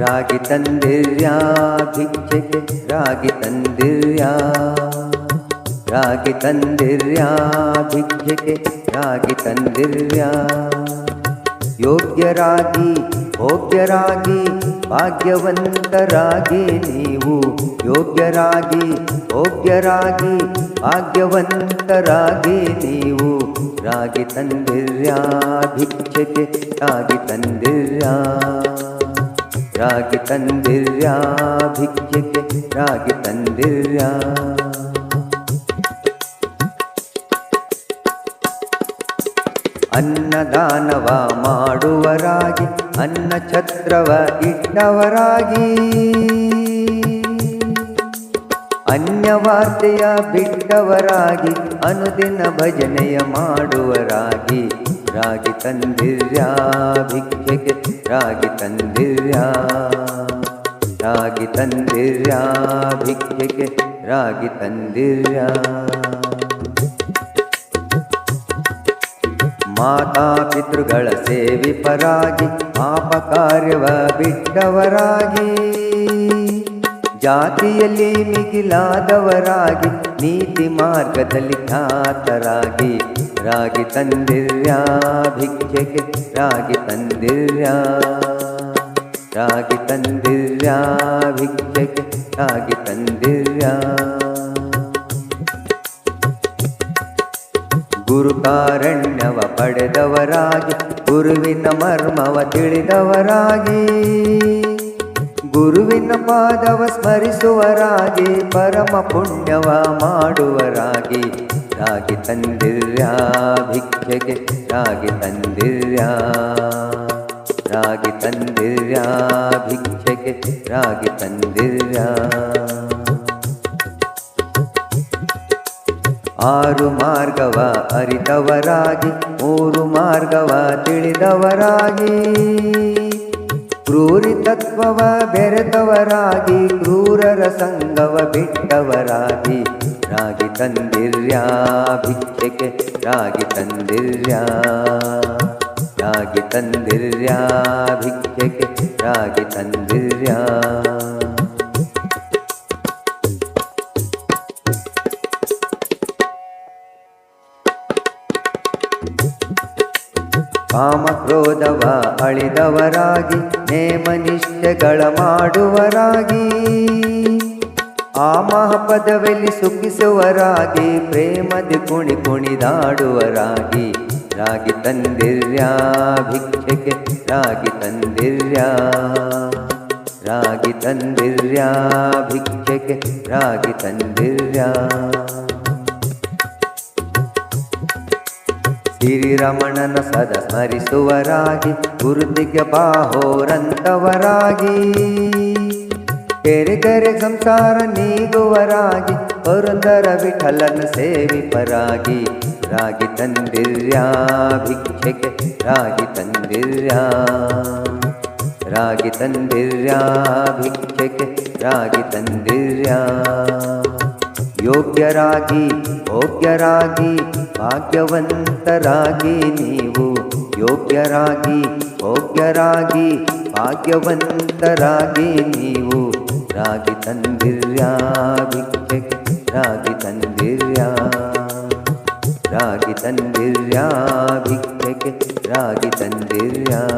ರಾಗಿ ತಂದಿರ್ಯಾ ಭಿಕ್ಷೆಗೆ ರಾಗಿ ತಂದಿರ್ಯಾ ರಾಗಿ ತಂದಿರ್ಯಾ ಭಿಕ್ಷೆಗೆ ರಾಗಿ ತಂದಿರ್ಯಾ ಯೋಗ್ಯರಾಗಿ ಭೋಗ್ಯರಾಗಿ ಭಾಗ್ಯವಂತರಾಗಿ ನೀವು ರಾಗಿ ತಂದಿರ್ಯಾ ರಾಗಿ ತಂದಿರ್ಯಾ? ಅನ್ನದಾನವ ಮಾಡುವರಾಗಿ ಅನ್ನ ಛತ್ರವ ಇಟ್ಟವರಾಗಿ ಅನ್ಯವಾರ್ತೆಯ ಬಿಟ್ಟವರಾಗಿ ಅನುದಿನ ಭಜನೆಯ ಮಾಡುವರಾಗಿ ರಾಗಿ ತಂದಿರ್ಯಾ ಭಿಕ್ಷೆಗೆ ರಾಗಿ ತಂದಿರ್ಯಾ ರಾಗಿ ತಂದಿರ್ಯಾ ಭಿಕ್ಷೆಗೆ ರಾಗಿ ತಂದಿರ್ಯಾ ಮಾತಾ ಜಾತಿಯಲ್ಲಿ ಮಿಗಿಲಾದವರಾಗಿ, ನೀತಿ ಮಾರ್ಗದಲ್ಲಿ ಖ್ಯಾತರಾಗಿ, ರಾಗಿ ತಂದಿರ್ಯಾ ಭಿಕ್ಷೆಗೆ, ರಾಗಿ ತಂದಿರ್ಯಾ ರಾಗಿ ತಂದಿರ್ಯಾ ಭಿಕ್ಷೆಗೆ, ರಾಗಿ ತಂದಿರ್ಯಾ. ಗುರುಕಾರಣ್ಯವ ಪಡೆದವರಾಗಿ, ಗುರುವಿನ ಮರ್ಮವ ತಿಳಿದವರಾಗಿ. ಗುರುವಿನ ಪಾದವ ಸ್ಮರಿಸುವರಾಗಿ ಪರಮ ಪುಣ್ಯವ ಮಾಡುವರಾಗಿ ರಾಗಿ. ತಂದಿರ್ಯ ಭಿಕ್ಷೆಗೆ, ರಾಗಿ ತಂದಿರ್ಯ. ರಾಗಿ ತಂದಿರ್ಯ ಭಿಕ್ಷೆಗೆ, ರಾಗಿ ತಂದಿರ್ಯಾ. ಆರು ಮಾರ್ಗವ ಅರಿತವರಾಗಿ ಮೂರು ಮಾರ್ಗವ ತಿಳಿದವರಾಗಿ ತತ್ವವ ಬೆರೆತವರಾಗಿ, ಕ್ರೂರರ ಸಂಗವ ಬಿಟ್ಟವರಾಗಿ. ರಾಗಿ ತಂದಿರ್ಯಾ ಭಿಕ್ಷೆಗೆ, ರಾಗಿ ತಂದಿರ್ಯಾ. ರಾಗಿ ತಂದಿರ್ಯಾ ಭಿಕ್ಷೆಗೆ, ರಾಗಿ ತಂದಿರ್ಯಾ. ಕಾಮಕ್ರೋಧವ ಅಳಿದವರಾಗಿ, ನೇಮನಿಷ್ಠೆಗಳ ಮಾಡುವರಾಗಿ. ಆ ಮಹಾಪದವೆಲ್ಲಿ ಸುಖಿಸುವರಾಗಿ, ಪ್ರೇಮದಿ ಕುಣಿ ಕುಣಿದಾಡುವರಾಗಿ. ರಾಗಿ ತಂದಿರ್ಯಾ ಭಿಕ್ಷೆಗೆ, ರಾಗಿ ತಂದಿರ್ಯಾ. ರಾಗಿ ತಂದಿರ್ಯಾ ಭಿಕ್ಷೆಗೆ, ರಾಗಿ ತಂದಿರ್ಯಾ. ಶ್ರೀರಮಣನ ಸದ ಸ್ಮರಿಸುವರಾಗಿ, ಗುರುತಿಗೆ ಬಾಹೋರಂತವರಾಗಿ. ಕೆರೆ ಕೆರೆ ಸಂಸಾರ ನೀಗುವರಾಗಿ, ಪುರಂದರ ವಿಠಲನ ಸೇವಿಪರಾಗಿ. ರಾಗಿ ತಂದಿರ್ಯಾ ಭಿಕ್ಷೆಗೆ, ರಾಗಿ ತಂದಿರ್ಯಾ. ರಾಗಿ ತಂದಿರ್ಯಾ ಭಿಕ್ಷೆಗೆ, ರಾಗಿ ತಂದಿರ್ಯಾ. ಯೋಗ್ಯರಾಗಿ ಭೋಗ್ಯರಾಗಿ ಭಾಗ್ಯವಂತರಾಗಿ ನೀವು. ಯೋಗ್ಯರಾಗಿ ಭೋಗ್ಯರಾಗಿ ಭಾಗ್ಯವಂತರಾಗಿ ನೀವು. ರಾಗಿ ತಂದಿರ್ಯಾ ಭಿಕ್ಷೆಗೆ ರಾಗಿ ತಂದಿರ್ಯಾ. ರಾಗಿ ತಂದಿರ್ಯಾ ಭಿಕ್ಷೆಗೆ, ರಾಗಿ ತಂದಿರ್ಯಾ.